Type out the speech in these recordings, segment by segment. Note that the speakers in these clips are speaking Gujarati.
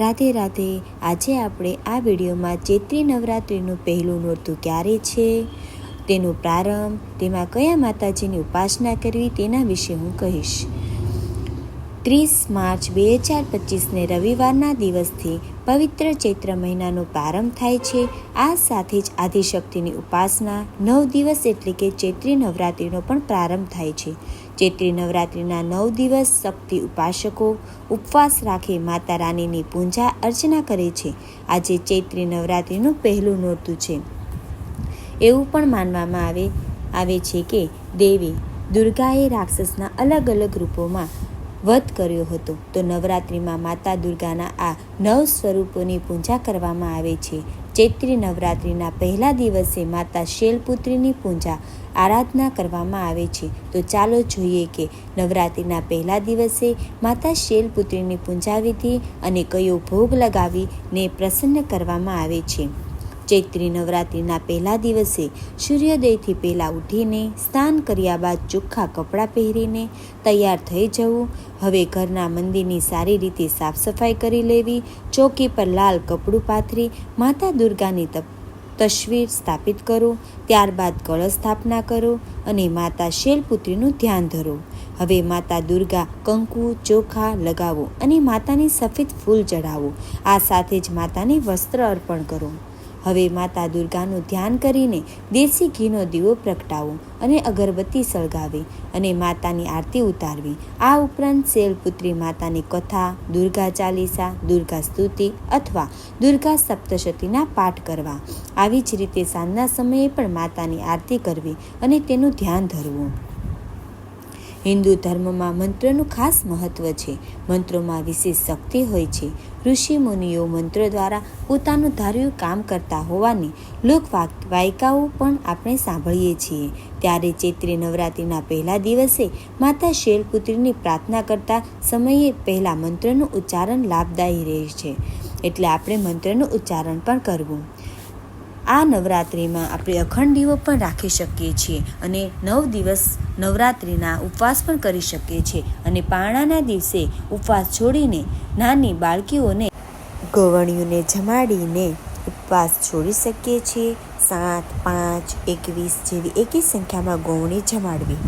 રાધે રાધે આજે આપણે આ વિડીયોમાં ચૈત્રી નવરાત્રિનું પહેલું નોરતું ક્યારે છે? તેનો પ્રારંભ, તેમાં કયા માતાજીની ઉપાસના કરવી તેના વિશે હું કહીશ. ત્રીસ માર્ચ બે હજાર પચીસને રવિવારના દિવસથી પવિત્ર ચૈત્ર મહિનાનો પ્રારંભ થાય છે. આ સાથે જ આદિશક્તિની ઉપાસના નવ દિવસ એટલે કે ચૈત્રી નવરાત્રિનો પણ પ્રારંભ થાય છે. ચૈત્રી નવરાત્રિના નવ દિવસ શક્તિ ઉપાસકો ઉપવાસ રાખી માતા રાણીની પૂજા અર્ચના કરે છે. આજે ચૈત્રી નવરાત્રિનું પહેલું નોરતું છે. એવું પણ માનવામાં આવે આવે છે કે દેવી દુર્ગાએ રાક્ષસના અલગ અલગ રૂપોમાં વધ કર્યો હતો. તો નવરાત્રિમાં માતા દુર્ગાના આ નવ સ્વરૂપોની પૂજા કરવામાં આવે છે. ચૈત્રી નવરાત્રિના પહેલા દિવસે માતા શૈલપુત્રીની પૂજા આરાધના કરવામાં આવે છે. તો ચાલો જોઈએ કે નવરાત્રિના પહેલા દિવસે માતા શૈલપુત્રીની પૂજા વિધિ અને કયો ભોગ લગાવીને પ્રસન્ન કરવામાં આવે છે. ચૈત્રી નવરાત્રિના પહેલા દિવસે સૂર્યોદયથી પહેલાં ઉઠીને સ્નાન કર્યા બાદ ચોખ્ખા કપડાં પહેરીને તૈયાર થઈ જવું. હવે ઘરના મંદિરની સારી રીતે સાફ સફાઈ કરી લેવી, ચોકી પર લાલ કપડું પાથરી, માતા દુર્ગાની તપ, તસવીર સ્થાપિત કરો, ત્યારબાદ કળશ સ્થાપના કરો અને માતા શૈલપુત્રીનું ધ્યાન ધરો. હવે માતા દુર્ગા કંકુ, ચોખા લગાવો અને માતાની સફેદ ફૂલ ચઢાવો. આ સાથે જ માતાને વસ્ત્ર અર્પણ કરો. હવે માતા દુર્ગાનું ધ્યાન કરીને દેશી ઘીનો દીવો પ્રગટાવો અને અગરબત્તી સળગાવી અને માતાની આરતી ઉતારવી. આ ઉપરાંત શૈલપુત્રી માતાની કથા, દુર્ગા ચાલીસા, દુર્ગા સ્તુતિ અથવા દુર્ગા સપ્તશતીના પાઠ કરવા. આવી જ રીતે સાંજના સમયે પણ માતાની આરતી કરવી અને તેનું ધ્યાન ધરવું. હિન્દુ ધર્મમાં મંત્રનું ખાસ મહત્વ છે. મંત્રોમાં વિશેષ શક્તિ હોય છે. ઋષિ મુનિઓ મંત્રો દ્વારા પોતાનું ધાર્યું કામ કરતા હોવાની લોકવાયકાઓ પણ આપણે સાંભળીએ છીએ. ત્યારે ચૈત્રી નવરાત્રિના પહેલા દિવસે માતા શૈલપુત્રીની પ્રાર્થના કરતા સમયે પહેલા મંત્રનું ઉચ્ચારણ લાભદાયી રહે છે. એટલે આપણે મંત્રનું ઉચ્ચારણ પણ કરવું. આ નવરાત્રિમાં આપણે અખંડ દીવો પણ રાખી શકીએ છીએ અને નવ દિવસ નવરાત્રિના ઉપવાસ પણ કરી શકીએ છીએ અને પારણાના દિવસે ઉપવાસ છોડીને નાની બાળકીઓને ગોવણીઓને જમાડીને ઉપવાસ છોડી શકીએ છીએ. સાત, પાંચ, એકવીસ જેવી એકી સંખ્યામાં ગોવણી જમાડવી.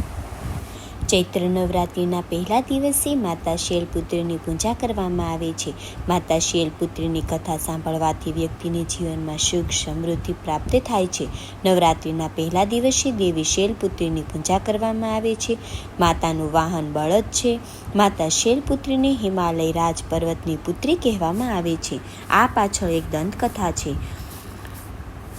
ચૈત્ર નવરાત્રિના પહેલા દિવસે માતા શૈલપુત્રીની પૂજા કરવામાં આવે છે. માતા શૈલપુત્રીની કથા સાંભળવાથી વ્યક્તિને જીવનમાં સુખ સમૃદ્ધિ પ્રાપ્ત થાય છે. નવરાત્રિના પહેલા દિવસે દેવી શૈલપુત્રીની પૂજા કરવામાં આવે છે. માતાનું વાહન બળદ છે. માતા શૈલપુત્રીને હિમાલય રાજ પર્વતની પુત્રી કહેવામાં આવે છે. આ પાછળ એક દંતકથા છે.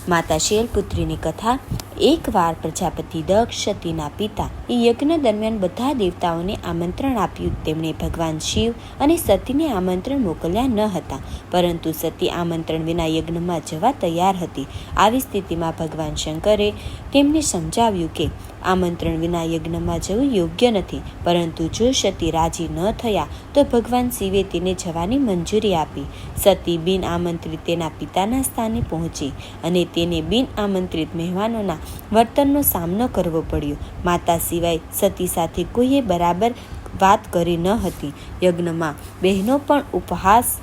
માતા શૈલપુત્રીની કથા, એકવાર પ્રજાપતિ દક્ષ સતીના પિતા એ યજ્ઞ દરમિયાન બધા દેવતાઓને આમંત્રણ આપ્યું. તેમણે ભગવાન શિવ અને સતીને આમંત્રણ મોકલ્યા ન હતા, પરંતુ સતી આમંત્રણ વિના યજ્ઞમાં જવા તૈયાર હતી. આવી સ્થિતિમાં ભગવાન શંકરે તેમને સમજાવ્યું કે, આમંત્રણ વિના યજ્ઞમાં જવું યોગ્ય નથી, પરંતુ જો સતી રાજી ન થયા, તો ભગવાન શિવે તેને જવાની મંજૂરી આપી. સતી બિન આમંત્રિત તેના પિતાના સ્થાને પહોંચી અને તેને બિન આમંત્રિત મહેમાનોના વર્તનનો સામનો કરવો પડ્યો. માતા સિવાય સતી સાથે કોઈએ બરાબર વાત કરી ન હતી. યજ્ઞમાં બહેનો પણ ઉપહાસ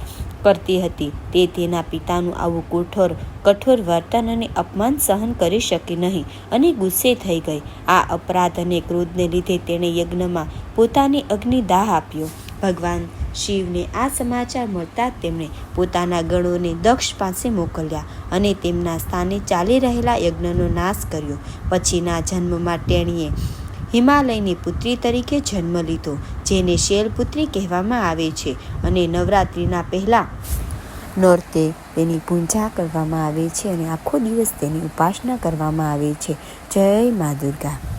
કરતી હતી. તે તેના પિતાનું આવું કઠોર કઠોર વર્તન અને અપમાન સહન કરી શકી નહીં અને ગુસ્સે થઈ ગઈ. આ અપરાધ અને ક્રોધને લીધે તેણે યજ્ઞમાં પોતાની અગ્નિદાહ આપ્યો. ભગવાન શિવને આ સમાચાર મળતા તેમણે પોતાના ગણોને દક્ષ પાસે મોકલ્યા અને તેમના સ્થાને ચાલી રહેલા યજ્ઞનો નાશ કર્યો. પછીના જન્મમાં તેણીએ હિમાલયની પુત્રી તરીકે જન્મ લીધો, જેને શૈલપુત્રી કહેવામાં આવે છે અને નવરાત્રિના પહેલાં નોરતે તેની પૂજા કરવામાં આવે છે અને આખો દિવસ તેની ઉપાસના કરવામાં આવે છે. જય મા દુર્ગા.